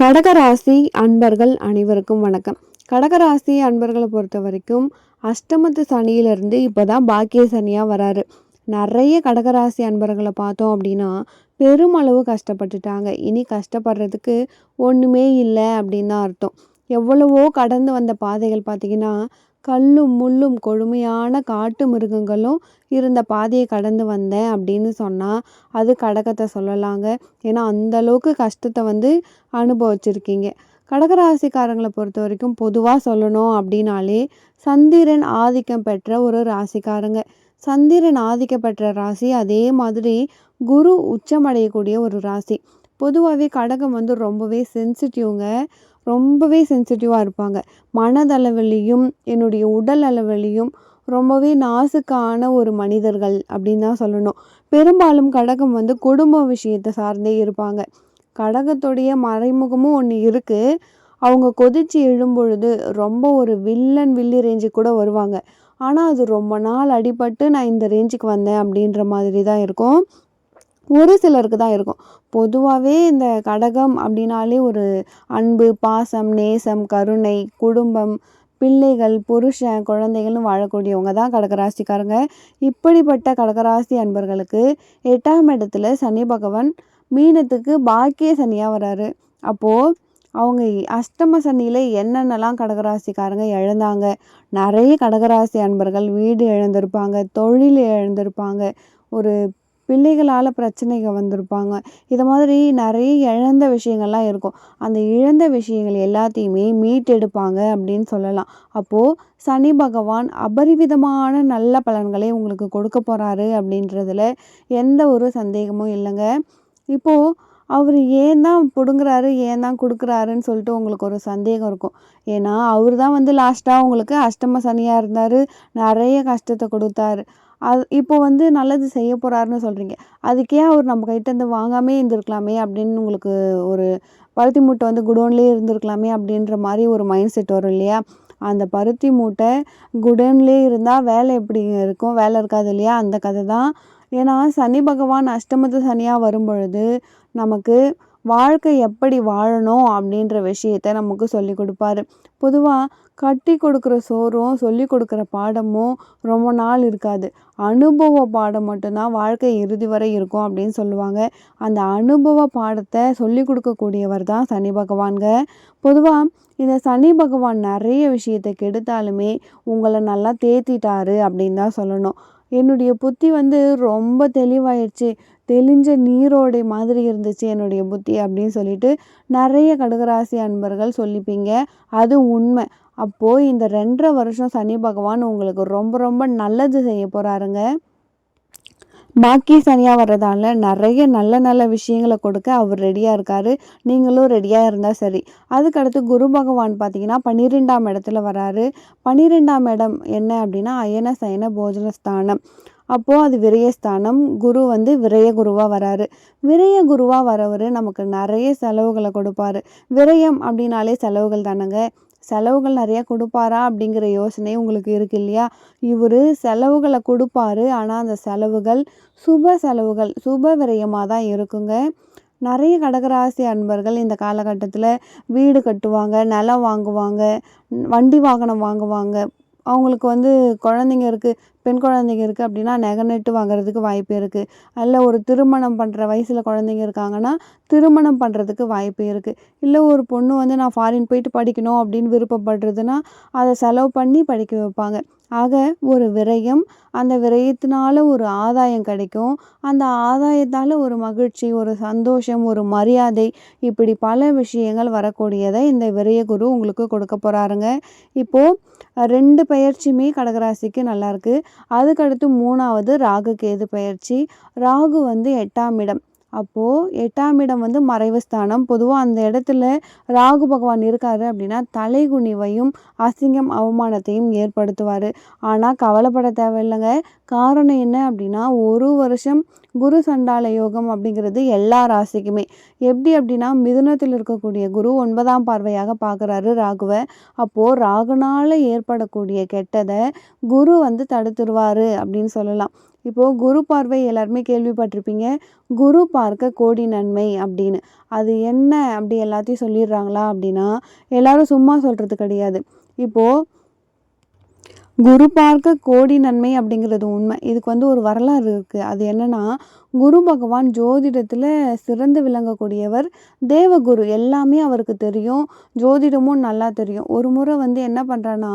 கடகராசி அன்பர்கள் அனைவருக்கும் வணக்கம். கடகராசி அன்பர்களை பொறுத்த வரைக்கும் அஷ்டமத்து சனியிலிருந்து இப்போ தான் பாக்கிய சனியாக வராரு. நிறைய கடகராசி அன்பர்களை பார்த்தோம் அப்படின்னா பெருமளவு கஷ்டப்பட்டுட்டாங்க. இனி கஷ்டப்படுறதுக்கு ஒன்றுமே இல்லை அப்படின்னு தான் அர்த்தம். எவ்வளவோ கடந்து வந்த பாதைகள் பார்த்திங்கன்னா கல்லும் முள்ளும் கொடுமையான காட்டு மிருகங்களும் இருந்த பாதையை கடந்து வந்தேன் அப்படின்னு சொன்னால் அது கடகத்தை சொல்லலாங்க. ஏன்னா அந்த அளவுக்கு கஷ்டத்தை வந்து அனுபவிச்சிருக்கீங்க. கடகராசிக்காரங்களை பொறுத்த வரைக்கும் பொதுவாக சொல்லணும் அப்படின்னாலே சந்திரன் ஆதிக்கம் பெற்ற ஒரு ராசிக்காரங்க. சந்திரன் ஆதிக்கம் பெற்ற ராசி அதே மாதிரி குரு உச்சமடையக்கூடிய ஒரு ராசி. பொதுவாகவே கடகம் வந்து ரொம்பவே சென்சிட்டிவ்ங்க ரொம்பவே சென்சிட்டிவாக இருப்பாங்க. மனதளவிலையும் என்னுடைய உடல் அளவிலையும் ரொம்பவே நாசுக்கான ஒரு மனிதர்கள் அப்படின்னு தான் சொல்லணும். பெரும்பாலும் கடகம் வந்து குடும்ப விஷயத்தை சார்ந்தே இருப்பாங்க. கடகத்துடைய மறைமுகமும் ஒன்று இருக்குது அவங்க கொதிச்சு எழும்பொழுது ரொம்ப ஒரு வில்லன் வில்லி ரேஞ்சுக்கு கூட வருவாங்க. ஆனால் அது ரொம்ப நாள் அடிபட்டு நான் இந்த ரேஞ்சுக்கு வந்தேன் அப்படின்ற மாதிரி தான் இருக்கும். ஒரு சிலருக்கு தான் இருக்கும். பொதுவாகவே இந்த கடகம் அப்படின்னாலே ஒரு அன்பு பாசம் நேசம் கருணை குடும்பம் பிள்ளைகள் புருஷன் குழந்தைகள்னு வாழக்கூடியவங்க தான் கடகராசிக்காரங்க. இப்படிப்பட்ட கடகராசி அன்பர்களுக்கு எட்டாம் இடத்துல சனி பகவான் மீனத்துக்கு பாக்கிய சனியாக வராரு. அப்போது அவங்க அஷ்டம சனியில் என்னென்னலாம் கடகராசிக்காரங்க இழந்தாங்க நிறைய கடகராசி அன்பர்கள் வீடு இழந்திருப்பாங்க தொழில் இழந்திருப்பாங்க. ஒரு பிள்ளைகளால் பிரச்சனைகள் வந்திருப்பாங்க. இது மாதிரி நிறைய இழந்த விஷயங்கள்லாம் இருக்கும். அந்த இழந்த விஷயங்கள் எல்லாத்தையுமே மீட்டெடுப்பாங்க அப்படின்னு சொல்லலாம். அப்போது சனி பகவான் அபரிவிதமான நல்ல பலன்களை உங்களுக்கு கொடுக்க போகிறாரு அப்படின்றதுல எந்த ஒரு சந்தேகமும் இல்லைங்க. இப்போது அவர் ஏன் தான் பிடுங்குறாரு ஏன் தான் கொடுக்குறாருன்னு சொல்லிட்டு உங்களுக்கு ஒரு சந்தேகம் இருக்கும். ஏன்னா அவர் தான் வந்து லாஸ்ட்டாக உங்களுக்கு அஷ்டம சனியாக இருந்தார். நிறைய கஷ்டத்தை கொடுத்தாரு. அது இப்போ வந்து நல்லது செய்ய போகிறாருன்னு சொல்கிறீங்க அதுக்கே அவர் நம்ம கிட்டேருந்து வாங்காமே இருந்திருக்கலாமே அப்படின்னு உங்களுக்கு ஒரு பருத்தி மூட்டை வந்து குடோன்லேயே இருந்திருக்கலாமே அப்படின்ற மாதிரி ஒரு மைண்ட் செட் வரும் இல்லையா? அந்த பருத்தி மூட்டை குடோன்லேயே இருந்தால் வேலை எப்படி இருக்கும்? வேலை இருக்காது இல்லையா? அந்த கதை தான். ஏன்னா சனி பகவான் அஷ்டமத்து சனியாக வரும் பொழுது நமக்கு வாழ்க்கை எப்படி வாழணும் அப்படின்ற விஷயத்த நமக்கு சொல்லி கொடுப்பாரு. பொதுவாக கட்டி கொடுக்குற சோறும் சொல்லி கொடுக்குற பாடமும் ரொம்ப நாள் இருக்காது. அனுபவ பாடம் மட்டும்தான் வாழ்க்கை இறுதி வரை இருக்கும் அப்படின்னு சொல்லுவாங்க. அந்த அனுபவ பாடத்தை சொல்லி கொடுக்கக்கூடியவர் தான் சனி பகவான்க பொதுவாக இந்த சனி பகவான் நிறைய விஷயத்தை கெடுத்தாலுமே உங்களை நல்லா தேத்திட்டாரு அப்படின்னு தான் சொல்லணும். என்னுடைய புத்தி வந்து ரொம்ப தெளிவாயிடுச்சு தெளிஞ்ச நீரோடை மாதிரி இருந்துச்சு என்னுடைய புத்தி அப்படின்னு சொல்லிட்டு நிறைய கடகராசி அன்பர்கள் சொல்லிப்பீங்க. அது உண்மை. அப்போது இந்த ரெண்டரை வருஷம் சனி பகவான் உங்களுக்கு ரொம்ப ரொம்ப நல்லது செய்ய போகிறாருங்க பாக்கி சனியாக வர்றதால நிறைய நல்ல நல்ல விஷயங்களை கொடுக்க அவர் ரெடியாக இருக்கார். நீங்களும் ரெடியாக இருந்தால் சரி. அதுக்கடுத்து குரு பகவான் பார்த்தீங்கன்னா பன்னிரெண்டாம் இடத்துல வராரு. பன்னிரெண்டாம் இடம் என்ன அப்படின்னா அயன சயன போஜனஸ்தானம் அப்போது அது விரயஸ்தானம் குரு வந்து விரய குருவாக வராரு. விரய குருவாக வரவர் நமக்கு நிறைய செலவுகளை கொடுப்பாரு. விரயம் அப்படின்னாலே செலவுகள் தானங்க. செலவுகள் நிறையா கொடுப்பாரா அப்படிங்கிற யோசனை உங்களுக்கு இருக்கு இல்லையா? இவர் செலவுகளை கொடுப்பாரு. ஆனால் அந்த செலவுகள் சுப செலவுகள் சுப விரயமாக தான் இருக்குங்க. நிறைய கடகராசி அன்பர்கள் இந்த காலகட்டத்தில் வீடு கட்டுவாங்க நிலம் வாங்குவாங்க வண்டி வாகனம் வாங்குவாங்க. அவங்களுக்கு வந்து குழந்தைங்க இருக்குது பெண் குழந்தைங்க இருக்குது அப்படின்னா நகை நட்டு வாங்குறதுக்கு வாய்ப்பு இருக்குது அல்ல ஒரு திருமணம் பண்ணுற வயசில் குழந்தைங்க இருக்காங்கன்னா திருமணம் பண்ணுறதுக்கு வாய்ப்பு இருக்குது இல்லை ஒரு பொண்ணு வந்து நான் ஃபாரின் போயிட்டு படிக்கணும் அப்படின்னு விருப்பப்படுறதுன்னா அதை செலவு பண்ணி படிக்க வைப்பாங்க. ஆக ஒரு விரயம் அந்த விரயத்தினால ஒரு ஆதாயம் கிடைக்கும். அந்த ஆதாயத்தால் ஒரு மகிழ்ச்சி ஒரு சந்தோஷம் ஒரு மரியாதை இப்படி பல விஷயங்கள் வரக்கூடியதை இந்த விரயகுரு உங்களுக்கு கொடுக்க போகிறாருங்க இப்போது ரெண்டு பயிற்சியுமே கடகராசிக்கு நல்லாயிருக்கு அதுக்கடுத்து மூணாவது ராகு கேது பயிற்சி. ராகு வந்து எட்டாம் இடம். அப்போது எட்டாம் இடம் வந்து மறைவு ஸ்தானம். பொதுவாக அந்த இடத்துல ராகு பகவான் இருக்காரு அப்படின்னா தலைகுனிவையும் அசிங்கம் அவமானத்தையும் ஏற்படுத்துவார். ஆனால் கவலைப்பட தேவையில்லைங்க. காரணம் என்ன அப்படின்னா ஒரு வருஷம் குரு சண்டால யோகம் அப்படிங்கிறது எல்லா ராசிக்குமே. எப்படி அப்படின்னா மிதுனத்தில் இருக்கக்கூடிய குரு ஒன்பதாம் பார்வையாக பார்க்குறாரு ராகுவை. அப்போது ராகுனால் ஏற்படக்கூடிய கெட்டதை குரு வந்து தடுத்துருவார் அப்படின்னு சொல்லலாம். இப்போது குரு பார்வை எல்லாருமே கேள்விப்பட்டிருப்பீங்க. குரு பார்க்க கோடி நன்மை அப்படின்னு. அது என்ன அப்படி எல்லாத்தையும் சொல்லிடுறாங்களா அப்படின்னா எல்லாரும் சும்மா சொல்கிறது கிடையாது. இப்போது குரு பார்க்க கோடி நன்மை அப்படிங்கிறது உண்மை. இதுக்கு வந்து ஒரு வரலாறு இருக்குது அது என்னென்னா குரு பகவான் ஜோதிடத்தில் சிறந்து விளங்கக்கூடியவர். தேவகுரு எல்லாமே அவருக்கு தெரியும். ஜோதிடமும் நல்லா தெரியும். ஒரு முறை வந்து என்ன பண்ணுறான்னா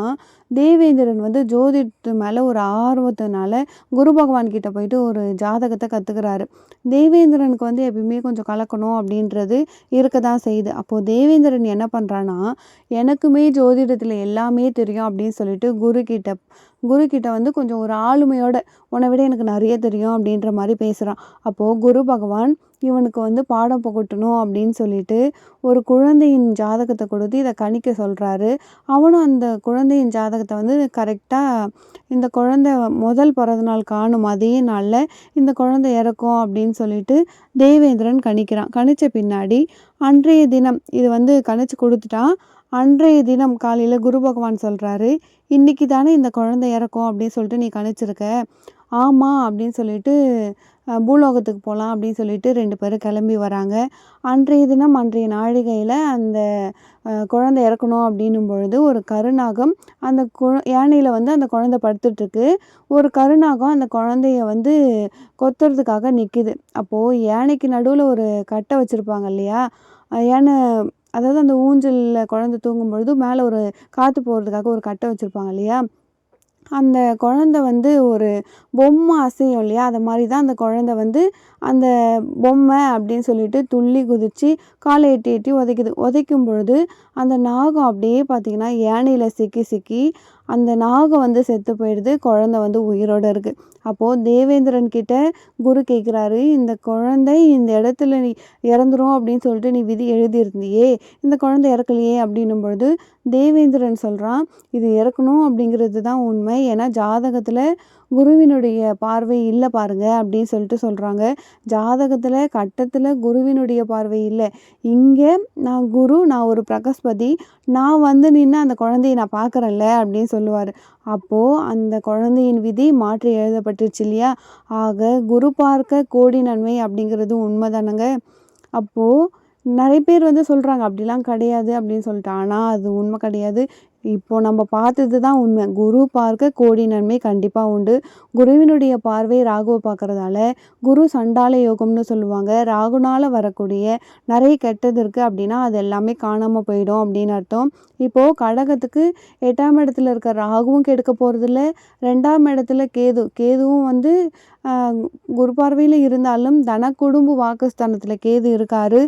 தேவேந்திரன் வந்து ஜோதிடத்து மேலே ஒரு ஆர்வத்தினால குரு பகவான் கிட்ட போயிட்டு ஒரு ஜாதகத்தை கற்றுக்கிறாரு தேவேந்திரனுக்கு வந்து எப்பயுமே கொஞ்சம் கலக்கணும் அப்படின்றது இருக்க தான் செய்யுது. அப்போது தேவேந்திரன் என்ன பண்ணுறான்னா எனக்குமே ஜோதிடத்தில் எல்லாமே தெரியும் அப்படின்னு சொல்லிட்டு குரு கிட்ட குரு கிட்ட வந்து கொஞ்சம் ஒரு ஆளுமையோட உன்னை விட எனக்கு நிறைய தெரியும் அப்படின்ற மாதிரி பேசுகிறான் அப்போது குரு பகவான் இவனுக்கு வந்து பாடம் புகட்டணும் அப்படின்னு சொல்லிட்டு ஒரு குழந்தையின் ஜாதகத்தை கொடுத்து இதை கணிக்க சொல்கிறாரு அவனும் அந்த குழந்தையின் ஜாதகத்தை வந்து கரெக்டாக இந்த குழந்தை முதல் பிறந்த நாள் காணும் அதே நாளில் இந்த குழந்தை இறக்கும் அப்படின்னு சொல்லிட்டு தேவேந்திரன் கணிக்கிறான். கணித்த பின்னாடி அன்றைய தினம் இது வந்து கணிச்சு கொடுத்துட்டான். அன்றைய தினம் காலையில் குரு பகவான் சொல்கிறாரு இன்றைக்கி தானே இந்த குழந்தை இறக்கும் அப்படின்னு சொல்லிட்டு நீ கணிச்சிருக்க. ஆமாம் அப்படின்னு சொல்லிட்டு பூலோகத்துக்கு போகலாம் அப்படின்னு சொல்லிட்டு ரெண்டு பேரும் கிளம்பி வராங்க. அன்றைய தினம் அன்றைய நாழிகையில் அந்த குழந்தை இறக்கணும் அப்படின்னும் பொழுது ஒரு கருநாகம் அந்த கு யானையில் வந்து அந்த குழந்தை படுத்துட்ருக்கு ஒரு கருநாகம் அந்த குழந்தைய வந்து கொத்துறதுக்காக நிற்கிது அப்போது யானைக்கு நடுவில் ஒரு கட்டை வச்சுருப்பாங்க இல்லையா? யானை அதாவது அந்த ஊஞ்சலில் குழந்தை தூங்கும் பொழுது மேலே ஒரு காற்று போகிறதுக்காக ஒரு கட்டை வச்சுருப்பாங்க இல்லையா? அந்த குழந்த வந்து ஒரு பொம்மை அசையும் இல்லையா? அது மாதிரி தான் அந்த குழந்த வந்து அந்த பொம்மை அப்படின்னு சொல்லிட்டு துள்ளி குதித்து காலை எட்டி எட்டி உதைக்குது. உதைக்கும் பொழுது அந்த நாகம் அப்படியே பார்த்திங்கன்னா யானையில் சிக்கி சிக்கி அந்த நாகம் வந்து செத்து போயிடுது. குழந்த வந்து உயிரோடு இருக்குது அப்போது தேவேந்திரன் கிட்ட குரு கேட்குறாரு இந்த குழந்தை இந்த இடத்துல நீ இறந்துரும் அப்படின்னு சொல்லிட்டு நீ விதி எழுதியிருந்தியே இந்த குழந்தை இறக்கலையே அப்படின்னும் பொழுது தேவேந்திரன் சொல்கிறான் இது இறக்கணும் அப்படிங்கிறது தான் உண்மை. ஏன்னா ஜாதகத்தில் குருவினுடைய பார்வை இல்லை பாருங்க அப்படின்னு சொல்லிட்டு சொல்கிறாங்க ஜாதகத்தில் கட்டத்தில் குருவினுடைய பார்வை இல்லை. இங்கே நான் குரு நான் ஒரு பிரகஸ்பதி நான் வந்து நின்று அந்த குழந்தைய நான் பார்க்குறேன்ல அப்படின்னு சொல்லுவார். அப்போது அந்த குழந்தையின் விதி மாற்றி எழுதப்பட்டுருச்சு இல்லையா? ஆக குரு பார்க்க கோடி நன்மை அப்படிங்கிறது உண்மை தானங்க அப்போது நிறைய பேர் வந்து சொல்கிறாங்க அப்படிலாம் கிடையாது அப்படின்னு சொல்லிட்டு. ஆனால் அது உண்மை கிடையாது. இப்போ நம்ம பார்த்தது தான் உண்மை. குரு பார்க்க கோடி நன்மை கண்டிப்பாக உண்டு. குருவினுடைய பார்வை ராகுவை பார்க்குறதால குரு சண்டால யோகம்னு சொல்லுவாங்க. ராகுனால் வரக்கூடிய நிறைய கெட்டது இருக்குது அப்படின்னா அது எல்லாமே காணாமல் போயிடும் அப்படின்னு அர்த்தம். இப்போது கடகத்துக்கு எட்டாம் இடத்துல இருக்க ராகுவும் கெடுக்க போகிறதில்ல ரெண்டாம் இடத்துல கேது கேதுவும் வந்து குரு பார்வையில் இருந்தாலும் தன குடும்ப வாக்குஸ்தானத்தில் கேது இருக்காரு.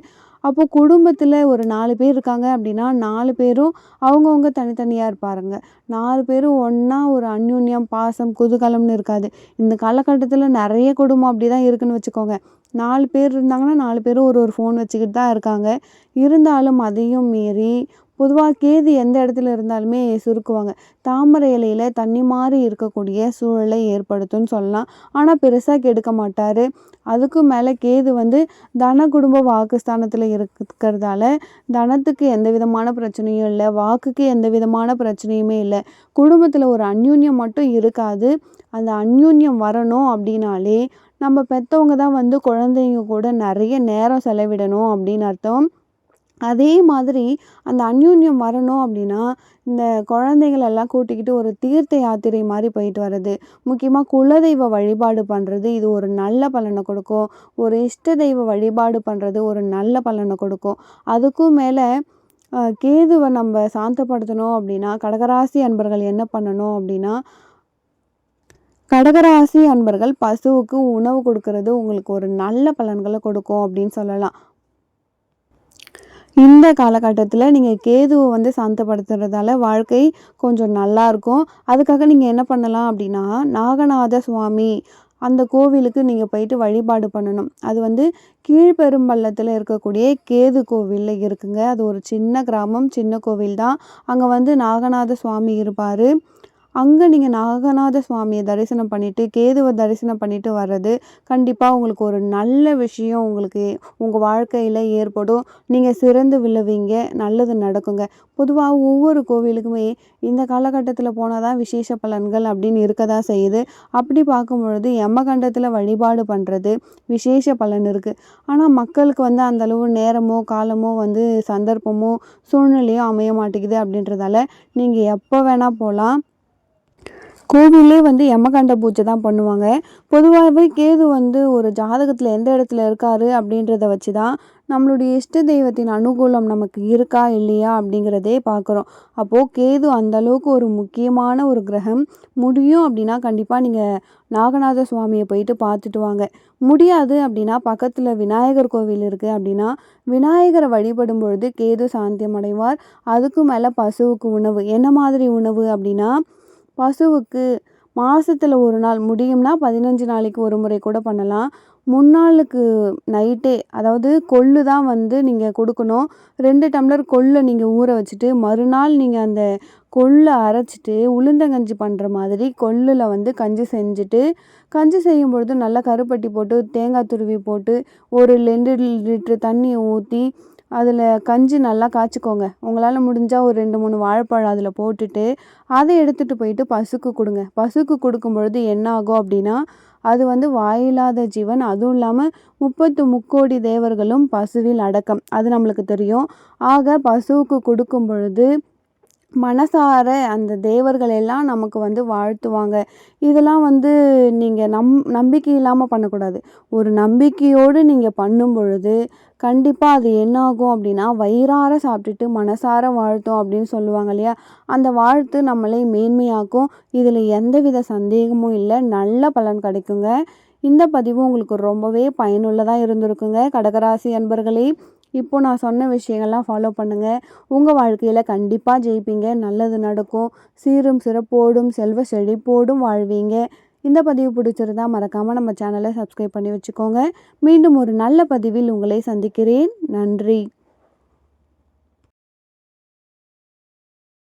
அப்போது குடும்பத்தில் ஒரு நாலு பேர் இருக்காங்க அப்படின்னா நாலு பேரும் அவங்கவுங்க தனித்தனியாக இருப்பாருங்க. நாலு பேரும் ஒன்றா ஒரு அந்யூன்யம் பாசம் குதூகலம்னு இருக்காது. இந்த காலகட்டத்தில் நிறைய குடும்பம் அப்படி தான் இருக்குன்னு வச்சுக்கோங்க. நாலு பேர் இருந்தாங்கன்னா நாலு பேரும் ஒரு ஒரு ஃபோன் வச்சுக்கிட்டு தான் இருக்காங்க. இருந்தாலும் அதையும் மீறி பொதுவாக கேது எந்த இடத்துல இருந்தாலுமே சுருக்குவாங்க. தாமரை இலையில் தண்ணி மாதிரி இருக்கக்கூடிய சூழலை ஏற்படுத்தும்னு சொல்லலாம். ஆனால் பெருசாக கெடுக்க மாட்டார். அதுக்கும் மேலே கேது வந்து தன குடும்ப வாக்குஸ்தானத்தில் இருக்கிறதால தனத்துக்கு எந்த விதமான பிரச்சனையும் இல்லை வாக்குக்கு எந்த விதமான பிரச்சனையுமே இல்லை. குடும்பத்தில் ஒரு அந்யூன்யம் மட்டும் இருக்காது. அந்த அந்யூன்யம் வரணும் அப்படின்னாலே நம்ம பெற்றவங்க தான் வந்து குழந்தைங்க கூட நிறைய நேரம் செலவிடணும் அப்படின்னு அர்த்தம். அதே மாதிரி அந்த அந்யோன்யம் வரணும் அப்படின்னா இந்த குழந்தைகள் எல்லாம் கூட்டிக்கிட்டு ஒரு தீர்த்த யாத்திரை மாதிரி போயிட்டு வர்றது. முக்கியமாக குலதெய்வ வழிபாடு பண்ணுறது இது ஒரு நல்ல பலனை கொடுக்கும். ஒரு இஷ்ட தெய்வ வழிபாடு பண்ணுறது ஒரு நல்ல பலனை கொடுக்கும். அதுக்கும் மேலே கேதுவை நம்ம சாந்தப்படுத்தணும் அப்படின்னா கடகராசி அன்பர்கள் என்ன பண்ணணும் அப்படின்னா கடகராசி அன்பர்கள் பசுவுக்கு உணவு கொடுக்கறது உங்களுக்கு ஒரு நல்ல பலன்களை கொடுக்கும் அப்படின்னு சொல்லலாம். இந்த காலகட்டத்தில் நீங்கள் கேதுவை வந்து சாந்தப்படுத்துறதால வாழ்க்கை கொஞ்சம் நல்லாயிருக்கும் அதுக்காக நீங்கள் என்ன பண்ணலாம் அப்படின்னா நாகநாத சுவாமி அந்த கோவிலுக்கு நீங்கள் போயிட்டு வழிபாடு பண்ணணும். அது வந்து கீழ்பெரும்பள்ளத்தில் இருக்கக்கூடிய கேது கோவிலில் இருக்குங்க. அது ஒரு சின்ன கிராமம் சின்ன கோவில் தான் அங்கே வந்து நாகநாத சுவாமி இருப்பார். அங்கே நீங்கள் நாகநாத சுவாமியை தரிசனம் பண்ணிவிட்டு கேதுவை தரிசனம் பண்ணிவிட்டு வர்றது கண்டிப்பாக உங்களுக்கு ஒரு நல்ல விஷயம் உங்களுக்கு உங்கள் வாழ்க்கையில் ஏற்படும். நீங்கள் சிறந்து விழுவீங்க நல்லது நடக்குங்க. பொதுவாக ஒவ்வொரு கோவிலுக்குமே இந்த காலகட்டத்தில் போனால் தான் விசேஷ பலன்கள் அப்படின்னு இருக்க தான் செய்யுது. அப்படி பார்க்கும்பொழுது எமகண்டத்தில் யமகண்டத்தில் வழிபாடு பண்ணுறது விசேஷ பலன் இருக்குது ஆனால் மக்களுக்கு வந்து அந்தளவு நேரமோ காலமோ வந்து சந்தர்ப்பமோ சூழ்நிலையோ அமைய மாட்டேங்குது அப்படின்றதால நீங்கள் எப்போ வேணால் போகலாம் கோவிலே வந்து யமகண்ட பூஜை தான் பண்ணுவாங்க. பொதுவாகவே கேது வந்து ஒரு ஜாதகத்தில் எந்த இடத்துல இருக்காரு அப்படின்றத வச்சு தான் நம்மளுடைய இஷ்ட தெய்வத்தின் அனுகூலம் நமக்கு இருக்கா இல்லையா அப்படிங்கிறதே பார்க்குறோம் அப்போது கேது அந்த அளவுக்கு ஒரு முக்கியமான ஒரு கிரகம். முடியும் அப்படின்னா கண்டிப்பாக நீங்கள் நாகநாத சுவாமியை போயிட்டு பார்த்துட்டு வாங்க. முடியாது அப்படின்னா பக்கத்தில் விநாயகர் கோவில் இருக்குது அப்படின்னா விநாயகரை வழிபடும் பொழுது கேது சாந்தியம் அடைவார் அதுக்கு மேலே பசுவுக்கு உணவு. என்ன மாதிரி உணவு அப்படின்னா பசுவுக்கு மாதத்துல ஒரு நாள் முடியும்னா பதினஞ்சு நாளைக்கு ஒரு முறை கூட பண்ணலாம். முன்னாளுக்கு நைட்டே அதாவது கொள்ளு தான் வந்து நீங்கள் கொடுக்கணும். ரெண்டு டம்ளர் கொள்ளை நீங்கள் ஊற வச்சுட்டு மறுநாள் நீங்கள் அந்த கொள்ளை அரைச்சிட்டு உளுந்தங்கஞ்சி பண்ணுற மாதிரி கொள்ளில் வந்து கஞ்சி செஞ்சுட்டு கஞ்சி செய்யும் பொழுது நல்லா கருப்பட்டி போட்டு தேங்காய் துருவி போட்டு ஒரு ரெண்டு லிட்ரு தண்ணியை ஊற்றி அதில் கஞ்சி நல்லா காய்ச்சிக்கோங்க. உங்களால் முடிஞ்சால் ஒரு ரெண்டு மூணு வாழைப்பழம் அதில் போட்டுட்டு அதை எடுத்துகிட்டு போயிட்டு பசுக்கு கொடுங்க. பசுக்கு கொடுக்கும் பொழுது என்ன ஆகும் அப்படின்னா அது வந்து வாயில்லாத ஜீவன். அதுவும் இல்லாமல் முப்பத்து முக்கோடி தேவர்களும் பசுவில் அடக்கம். அது நம்மளுக்கு தெரியும். ஆக பசுவுக்கு கொடுக்கும் பொழுது மனசார அந்த தேவர்கள் எல்லாம் நமக்கு வந்து வாழ்த்துவாங்க. இதெல்லாம் வந்து நீங்கள் நம் நம்பிக்கை இல்லாமல் பண்ணக்கூடாது. ஒரு நம்பிக்கையோடு நீங்கள் பண்ணும் பொழுது கண்டிப்பாக அது என்ன ஆகும் அப்படின்னா வயிறார சாப்பிட்டுட்டு மனசார வாழ்த்தும் அப்படின்னு சொல்லுவாங்க இல்லையா? அந்த வாழ்த்து நம்மளை மேன்மையாக்கும். இதில் எந்தவித சந்தேகமும் இல்லை. நல்ல பலன் கிடைக்குங்க. இந்த பதிவு உங்களுக்கு ரொம்பவே பயனுள்ளதாக இருந்திருக்குங்க. கடகராசி அன்பர்களே இப்போ நான் சொன்ன விஷயங்கள்லாம் ஃபாலோ பண்ணுங்கள் உங்கள் வாழ்க்கையில் கண்டிப்பாக ஜெயிப்பீங்க. நல்லது நடக்கும். சீரும் சிறப்போடும் செல்வ செழிப்போடும் வாழ்வீங்க. இந்த பதிவு பிடிச்சிருந்தா மறக்காமல் நம்ம சேனலை சப்ஸ்கிரைப் பண்ணி வச்சுக்கோங்க. மீண்டும் ஒரு நல்ல பதிவில் உங்களை சந்திக்கிறேன். நன்றி.